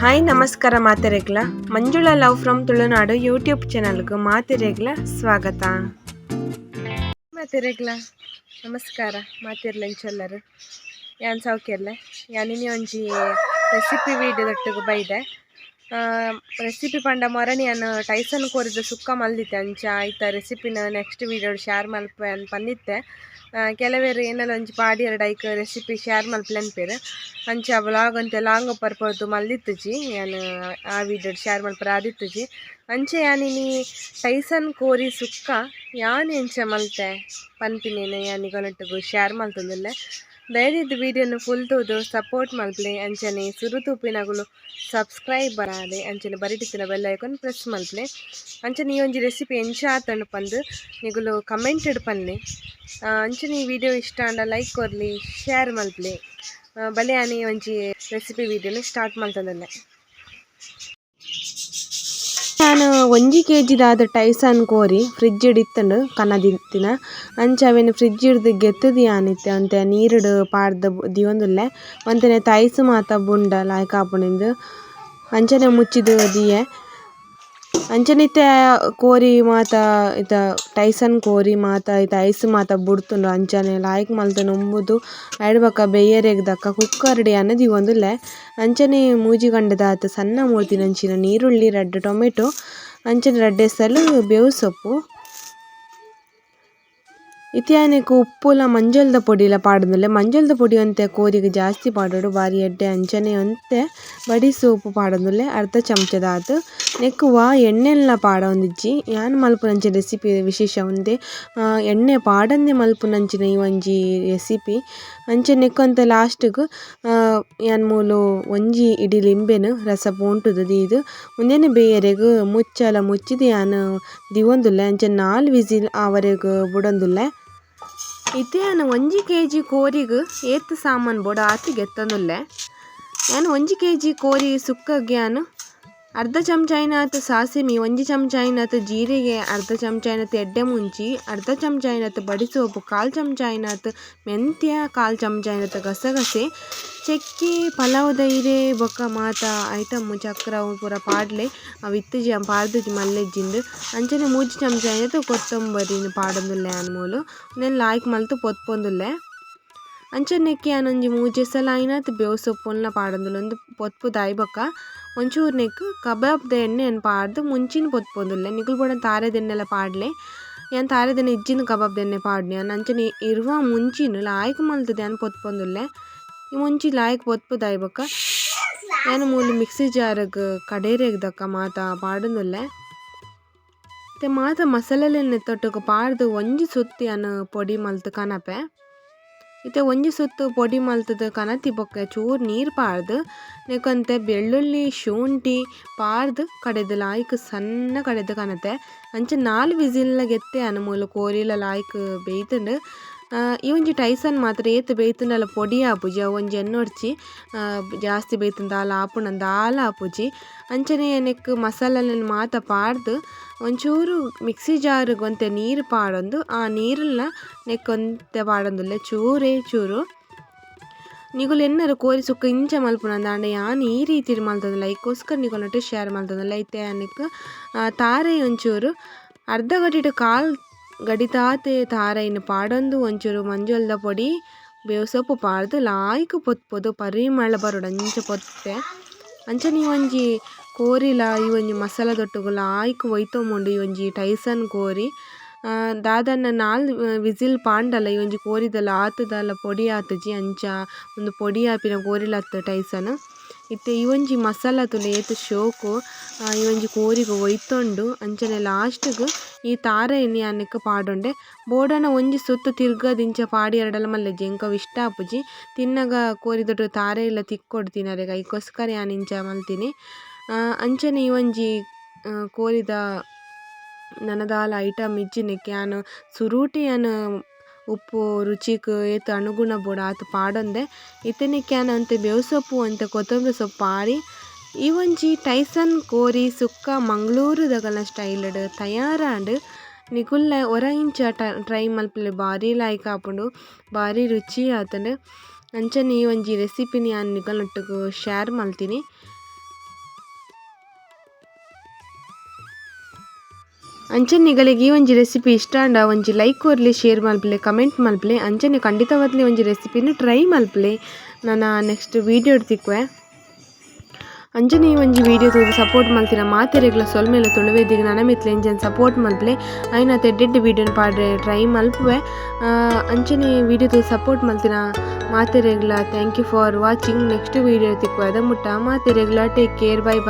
Hi ನಮಸ್ಕಾರ ಮಾತೆರೆಗ್ಲ Manjula love from Tulunadu YouTube ಚಾನಲ್ಗೆ ಮಾತೆರೆಗ್ಲ ಸ್ವಾಗತ. ಮಾತೆರೆಗ್ಲ ನಮಸ್ಕಾರ. ಮಾತಿರ್ಲೆಂಚೆಲ್ಲರು ಯಾನ್ ಸೌಕ್ಯಲ್ಲ ಯಾನಿನಿ ಒಂಜಿ ರೆಸಿಪಿ ವೀಡಿಯೋದೊಟ್ಟಿಗೆ ಬೈದೆ. ರೆಸಿಪಿ ಪಂಡ ಮೊರಣಿ ನಾನು ಟೈಸನ್ ಕೋರಿದ ಸುಕ್ಕ ಮಲ್ದಿತ್ತೆ ಅಂಚ. ಐತ ರೆಸಿಪಿನ ನೆಕ್ಸ್ಟ್ ವೀಡಿಯೋ ಶೇರ್ ಮಲ್ಪೆ ಪನ್ನಿತ್ತೆ ಕೆಲವೇರು ಏನೆಲ್ಲ ಒಂಜಿ ಪಾಡಿ ಎರಡು ಐಕ್ ರೆಸಿಪಿ ಶೇರ್ ಮಲ್ಪಲೆನ್ಪೇರು ಅಂಚ ವ್ಲಾಗ್ ಅಂತೆ ಲಾಂಗ್ ಪರ್ಪದು ಮಲ್ದಿತ್ತುಜಿ ಏನು, ಆ ವೀಡಿಯೋ ಶೇರ್ ಮಲ್ಪರ ಆದಿತ್ತುಜಿ ಅಂಚೆ ಯಾನಿನಿ ಟೈಸನ್ ಕೋರಿ ಸುಕ್ಕ ಯಾನ್ ಎಂಚ ಮಲ್ತೆ? ಪನ್ಪಿನೇನು ಯಾನಿಗೊನಟ್ಟಿಗೂ ಶೇರ್ ಮಲ್ತಂದಿಲ್ಲ. ದಯವಿಟ್ಟು ವೀಡಿಯೋನ ಫುಲ್ ತೂದು ಸಪೋರ್ಟ್ ಮಲ್ಪಲೆ ಅಂಚನೆ ಸುರು ತೂಪಿನಗುಲು ಸಬ್ಸ್ಕ್ರೈಬ್ ಬರಾದೆ ಅಂಚನೆ ಬರಿಟಿಸಿನ ಬೆಲ್ ಐಕಾನ್ ಪ್ರೆಸ್ ಮಲ್ಪಲೆ ಅಂಚನೆ ಈ ಒಂಜಿ ರೆಸಿಪಿ ಎಂಚ ಆತಂಡು ಪಂದು ನಿಗುಲು ಕಮೆಂಟ್ ಪನ್ಲೆ ಅಂಚನೆ ಈ ವಿಡಿಯೋ ಇಷ್ಟ ಅಂಡ ಲೈಕ್ ಕೊರ್ಲಿ ಶೇರ್ ಮಲ್ಪಲೆ ಬಲೆ ಆನೆ ಒಂಜಿ ರೆಸಿಪಿ ವೀಡಿಯೋನ ಸ್ಟಾರ್ಟ್ ಮಲ್ತಂದಲ್ಲೆ ನಾನು ಒಂಜಿ ಕೆ ಜಿದಾದ ಟೈಸನ್ ಕೋರಿ ಫ್ರಿಡ್ಜ್ ಇತ್ತುಂಡು ಕನ್ನದಿತ್ತಿನ ಅಂಚ ಅವೆನ್ ಫ್ರಿಡ್ಜ್ ಇಡ್ದು ಗೆತ್ತದಿ ಆನಿತ್ತೆ, ಅಂತೆ ನೀರುಡು ಪಾಡ್ದ್ ದೀವೊಂದುಲ್ಲೆ ಒಂತೆನೆ ತೈಸ್ ಮಾತ ಬುಂಡ ಲಾಯ್ಕ್ ಆಪುನಿಂದು ಅಂಚನೆ ಮುಚ್ಚಿದು ದಿಯೆ. ಅಂಚನಿತ್ತೆ ಕೋರಿ ಮಾತ ಇತ ಟೈಸನ್ ಕೋರಿ ಮಾತ ಇತ ಐಸ್ ಮಾತ ಬುಡ್ತುಂಡು ಅಂಚನೆ ಲಾಯ್ಕ್ ಮಲ್ತುಂಡು ಉಂಬುದು ಐಡ್ ಬಕ್ಕ ಬೆಯ್ಯರೆಗ್ ದಕ್ಕ ಕುಕ್ಕರ್ಡಿ ಒಂದುಲ್ಲೆ. ಅಂಚನೆ ಮೂಜಿ ಆತ ಸಣ್ಣ ಮೂರ್ತಿನಂಚಿನ ನೀರುಳ್ಳಿ ರೆಡ್ ಟೊಮೆಟೊ. ಅಂಚನೆ ರೆಡ್ ಎಸಲು ಬೇವು ಸೊಪ್ಪು ಇತಿಯಾನಕ್ಕೆ ಉಪ್ಪುಲ ಮಂಜಲ್ದ ಪೊಡಿಲ ಪಾಡೊಂದುಲ್ಲೆ. ಮಂಜಲ್ದ ಪೊಡಿ ಅಂತೆ ಕೋರಿಗೆ ಜಾಸ್ತಿ ಪಾಡೋಡು ಬಾರಿ ಎಡ್ಡೆ ಅಂಚನೆ ಅಂತೆ ಬಡಿ ಸೂಪ್ ಪಾಡೊಂದುಲ್ಲೆ ಅರ್ಧ ಚಮಚದ ಆತು. ನೆಕ್ಕುವ ಎಣ್ಣೆಲ್ಲ ಪಾಡ ಒಂದಿಜ್ಜಿ ಯಾನ್ ಮಲ್ಪುನಂಚಿನ ರೆಸಿಪಿ ವಿಶೇಷ ಆ, ಎಣ್ಣೆ ಪಾಡಂದೆ ಮಲ್ಪುನಂಚಿನ ಈ ಒಂಜಿ ರೆಸಿಪಿ. ಅಂಚೆ ನೆಕ್ಕಂತ ಲಾಸ್ಟ್ಗ್ ಯಾನ್ ಮೂಲು ಒಂಜಿ ಇಡಿ ಲಿಂಬೆನ್ ರಸ ಪೋಂಟುದು ದೀದ್. ಮುಂದೆನೆ ಬೇಯರೆಗ್ ಮುಚ್ಚಲ ಮುಚ್ಚಿದ ಯಾನ್ ದಿವೊಂದುಲ್ಲೆ ಅಂಚೆ ನಾಲ್ ವಿಸಿಲ್ ಆವರೆಗ್ ಬುಡೊಂದುಲ್ಲೆ. ಇತ್ಯಾನ ಒಂಜಿ ಕೆ ಜಿ ಕೋರಿಗ್ ಏತ್ ಸಾಮಾನ್ ಬೋಡ ಆತಿ ಗೆತ್ತಂದುಲ್ಲೆ ನಾನು ಒಂಜಿ ಕೆ ಜಿ ಕೋರಿ ಸುಕ್ಕ ನಾನು ಅರ್ಧ ಚಮಚ ಸಾಸಿಮಿ ಒಂಜಿ ಚಮಚ ಜೀರಿಗೆ, ಅರ್ಧ ಚಮಚ ಎಡ್ಡೆ ಮುಂಚಿ, ಅರ್ಧ ಚಮಚ ಬಡಿಸೋಪು ಕಾಲು ಚಮಚ ಐನಾತ್ ಮೆಂತ್ಯ, ಕಾಲ್ ಚಮಚ ಗಸಗಸೆ, ಚೆಕ್ಕಿ, ಪಲಾವ್ ದೈರೆ, ಬೊಕ್ಕ ಮಾತ ಐಟಮ್ ಚಕ್ರ ಪೂರ ಪಾಡ್ಲೆ, ಅವು ಇತ್ತುಜಿ ಪಾಡ್ದುಜಿ ಮಲ್ಲೆಜ್ಜಿಂದು ಅಂಚನೆ ಮೂಜಿ ಚಮಚ ಐನಾತ್ ಕೊತ್ತಂಬರಿನ ಪಾಡೊಂದುಲ್ಲೆ ಅನ್ಮೂಲು. ನೆನ್ ಲಾಯ್ಕ್ ಮಲ್ತು ಪೊತ್ಪೊಂದುಲ್ಲೆ. ಅಂಚನೆಕ್ಕೆ ಆನೊಂಜಿ ಮೂಜಿ ಸಲ ಐನಾತ್ ಬೇವು ಸೊಪ್ಪುಲ್ನ ಪಾಡೊಂದುಲ್ಲೆ ಒಂದು ಪೊತ್ಪು ದಾಯ್ಬೊಕ್ಕ ಒಂಚೂರು ನೆಕ್ ಕಬಾಬ್ದ ಎಣ್ಣೆ ಅನ್ ಪಾಡ್ದು ಮುಂಚಿನ ಪೊತ್ಪೊಂದುಲ್ಲೆ. ನಿಗುಲ್ ಬಡ ತಾರೆದ ಎಣ್ಣೆಲ ಪಾಡ್ಲೆ. ಯಾನ್ ತಾರೆದ ಎಣ್ಣೆ ಇಜ್ಜಿನ ಕಬಾಬ್ ಎಣ್ಣೆ ಅನ್ ಅಂಚನೆ ಇರುವ ಮುಂಚಿನ ಲಾಯ್ಕ್ ಮಲ್ತದೆ ಪೊತ್ಪೊಂದುಲ್ಲೆ. ಈ ಮುಂಚಿ ಲಾಯ್ಕ್ ಪೊತ್ಪು ಬೊಕ ಯಾನ್ ಮೂಲು ಮಿಕ್ಸಿ ಜಾರಗ್ ಕಡೇರೆಗ್ ದಕ್ಕ ಮಾತ ಪಾಡೊಂದುಲ್ಲೆ. ಮಾತ ಮಸಾಲೆಲೆನ್ ತೊಟ್ಟುಗ ಪಾಡ್ದು ಒಂಜಿ ಸುತ್ತಿ ಅನ್ ಪೊಡಿ ಮಲ್ತ್ ಕನಪೆ. ಇತ್ತೆ ಒಂಜಿ ಸುತ್ತು ಪೊಡಿ ಮಲ್ತದ ಕನತಿ ಬೊಕ್ಕ ಚೂರು ನೀರು ಪಾರ್ದ್, ನೆಕೊಂತೆ ಬೆಳ್ಳುಳ್ಳಿ, ಶುಂಠಿ ಪಾರ್ದ್ ಕಡೆದ್ ಲಾಯ್ಕ್ ಸಣ್ಣ ಕಡೆದು ಕನತೆ. ಅಂಚೆ ನಾಲ್ ವಿಸಿಲ್ನ ಗೆತ್ತೆ ಅನಮೂಲು ಕೋರಿಲ ಲಾಯ್ಕ್ ಬೇಯ್ತುಂಡು. ಈ ಒಂಜಿ ಟೈಸನ್ ಮಾತ್ರ ಏತ್ ಬೇಯ್ತುಂಡಲ ಪೊಡಿ ಆಪುಜಿ ಅವು ಒಂಜಿ ಎನ್ನೊಡ್ಚಿ ಜಾಸ್ತಿ ಬೇಯ್ತುಂಡ ಆಲ ಆಪುಂಡ ಆಲ ಆಪುಜಿ. ಅಂಚನೆ ಎನಕ್ ಮಸಾಲೆಲೆನ್ ಮಾತ ಪಾಡ್ದು ಒಂಚೂರು ಮಿಕ್ಸಿ ಜಾರ್ಗ್ ಒಂತೆ ನೀರು ಪಾಡೊಂದು, ಆ ನೀರನ್ನ ನೆಕ್ಕೊಂತೆ ಪಾಡೊಂದುಲ್ಲೆ ಚೂರೇ ಚೂರು. ನಿಗುಲು ಎನ್ನರು ಕೋರಿ ಸುಕ್ಕ ಇಂಚ ಮಲ್ಪುನಂದ ಆಂಡ ಯಾನ್ ಈ ರೀತಿ ಮಲ್ತದಲ್ಲ ಐಕೋಸ್ಕರ ನಿಗೊನಟ್ಟು ಶೇರ್ ಮಲ್ತದಲ್ಲ ಐತೆ ಅನ್ನಕ್ ತಾರೆ ಒಂಚೂರು ಅರ್ಧ ಗಡಿಟ್ ಕಾಲ್ ಗಡಿತಾತೆ ತಾರೆಯಿನ ಪಾಡೊಂದು ಒಂಚೂರು ಮಂಜೊಲ್ದ ಪೊಡಿ. ಬೇವು ಸೊಪ್ಪು ಪಾಡ್ದು ಲಾಯ್ಕ್ ಪೊತ್ಪೊದು ಪರಿಮಳ ಬರೋಡು ಅಂಚ ಪೊತ್ತೆ. ಅಂಚನೆ ಒಂಜಿ ಕೋರಿಲ ಈ ಒಂಜಿ ಮಸಾಲ ದೊಟ್ಟುಗು ಲಾಯ್ಕ್ ಒಯ್ತೊಂಬುಂಡು ಈ ಒಂಜಿ ಟೈಸನ್ ಕೋರಿ. ದಾದನ್ನ ನಾಲ್ ವಿಸಿಲ್ ಪಾಂಡಲ ಈ ಒಂಜಿ ಕೋರಿದಲ ಆತುದಲ ಪೊಡಿ ಆತುಜಿ ಅಂಚ ಒಂದು ಪೊಡಿ ಆಪಿನ ಕೋರಿಲತ್ತ ಟೈಸನ್. ಇತ್ತೆ ಇವೊಂಜಿ ಮಸಾಲ ತುಲೆ ಏತ್ ಶೋಕು ಈ ಒಂಜಿ ಅಂಚನೆ ಒಯ್ತೊಂಡು, ಅಂಚನೆ ಲಾಸ್ಟ್ಗ್ ಈ ತಾರ ಎಣ್ಣೆ ಅನ್ನಕ್ಕೆ ಪಾಡೊಂಡೆ. ಬೋಡನ ಒಂಜಿ ಸುತ್ತು ತಿರ್ಗದಿಂಚ ಪಾಡಿ ಎರಡಲ ಮಲ್ಲೆಜ್ಜಿ ಎಂಕವ್ ಇಷ್ಟ ಆಪುಜಿ. ತಿನ್ನಗ ಕೋರಿದೊಟ್ಟು ತಾರೆ ಎಲ್ಲ ತಿಕ್ಕೊಡು ತಿನ್ನರೆಗ ಐಕೋಸ್ಕರ ಯಾನ್ ಇಂಚ ಮಲ್ತಿನಿ. ಅಂಚನೆ ಈ ಕೋರಿದ ನನದಾಲ ಐಟಮ್ ಇಜ್ಜಿ ಯಾನ್ ಸುರೂಟಿ ಯಾನ್ ಉಪ್ಪು ರುಚಿಕ್ ಏತ್ ಅನುಗುಣ ಬೋಡ ಆತು ಪಾಡೊಂದೆ. ಇತ್ತೆನೆಕ್ ಯಾನ್ ಅಂತೆ ಬೇವು ಸೊಪ್ಪು ಅಂತೆ ಕೊತ್ತಂಬರಿ ಸೊಪ್ಪು ಪಾಡಿ. ಈ ಒಂಜಿ ಟೈಸನ್ ಕೋರಿ ಸುಕ್ಕ ಮಂಗಳೂರು ದಗಲ ಸ್ಟೈಲ್ಡ್ ತಯಾರಾಂಡ್ ನಿಗುಲ್ಲ ಒರ ಇಂಚ ಟ್ರೈ ಮಲ್ಪಲೆ ಬಾರಿ ಲಾಯ್ಕ್ ಆಪುಂಡು ಬಾರಿ ರುಚಿ ಆತುಂಡು ಅಂಚನೆ ಈ ಒಂಜಿ ರೆಸಿಪಿನಿ ಯಾನ್ ನಿಕಲ್ನೊಟ್ಟುಗು ಶೇರ್ ಮಲ್ತಿನಿ. ಅಂಚನೆ ನಿಗಳಿಗೆ ಈ ಒಂಜಿ ರೆಸಿಪಿ ಇಷ್ಟ ಆಂಡ ಒಂಜಿ ಲೈಕ್ ಕೊರ್ಲಿ ಶೇರ್ ಮಲ್ಪಲೆ ಕಮೆಂಟ್ ಮಲ್ಪಲೆ ಅಂಚನೆ ಖಂಡಿತವಾಗ್ಲಿ ಒಂಜಿ ರೆಸಿಪಿನ ಟ್ರೈ ಮಲ್ಪಲೆ. ನಾನು ನೆಕ್ಸ್ಟ್ ವೀಡಿಯೋ ತಿಕ್ಕುವೆ ಅಂಜನೆ ಈ ಒಂಜಿ ವೀಡಿಯೋ ತೋದು ಸಪೋರ್ಟ್ ಮಲ್ತಿರ ಮಾತೆರೆಗ್ಲ ಸೊಲ್ಮೆಲ ತುಳುವೆದಿಗೆ ನನ ಮಿತ್ಲೆ ಇಂಜನ್ ಸಪೋರ್ಟ್ ಮಲ್ಪಲೆ. ಐನ ತೆಡ್ಡೆಡ್ ವೀಡಿಯೋನ ಪಾಡ್ರೆ ಟ್ರೈ ಮಲ್ಪುವೆ. ಅಂಚನೆ ವಿಡಿಯೋ ತೋದು ಸಪೋರ್ಟ್ ಮಲ್ತಿರ ಮಾತೆರೆಗ್ಲ thank you for watching next video ತಿಕ್ಕುವೆ ಅದ ಮುಟ್ಟ ಮಾತೆರೆಗ್ಲ ಟೇಕ್ ಕೇರ್ ಬೈ ಬೈ